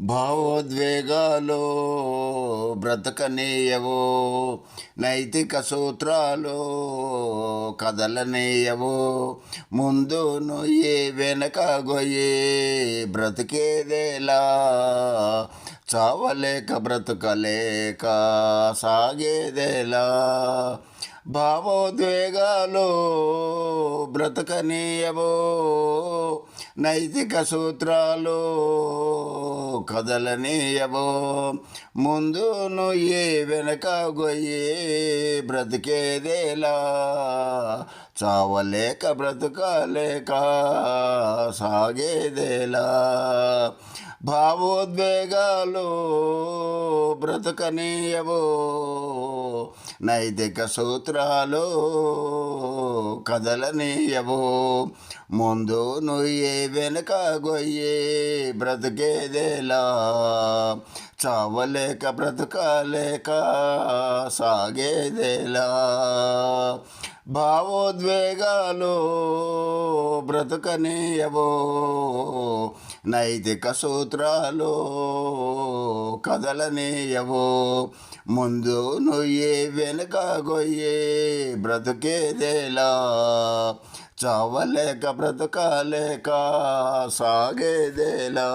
భావోద్వేగాలు బ్రతకనీయవో నైతిక సూత్రాలు కదలనీయవో. ముందు నొయ్యి వెనక గొయ్యి బ్రతికేదేలా? చావలేక బ్రతకలేక సాగేదేలా? భావోద్వేగాలు బ్రతకనీయవో నైతిక సూత్రాలు కదలనీయవో ముందు నుయ్యి వెనక గొయ్యి బ్రతికేదేలా? చావలేక బ్రతకలేక సాగేదేలా? భావోద్వేగాలు బ్రతకనీయవో నైతిక సూత్రాలు కదలనీయవు. ముందు నుయ్యే వెనుక గొయ్యే బ్రతికేదేలా? చావలేక బ్రతకలేక సాగేదేలా? భావోద్వేగాలు బ్రతకనీయవు. నైతిక సూత్రాలు కదలనీయవు ముందు నుయ్యే వెనుక గొయ్యే బ్రతుకేదేలా? చావలేక బ్రతకలేక సాగేదేలా?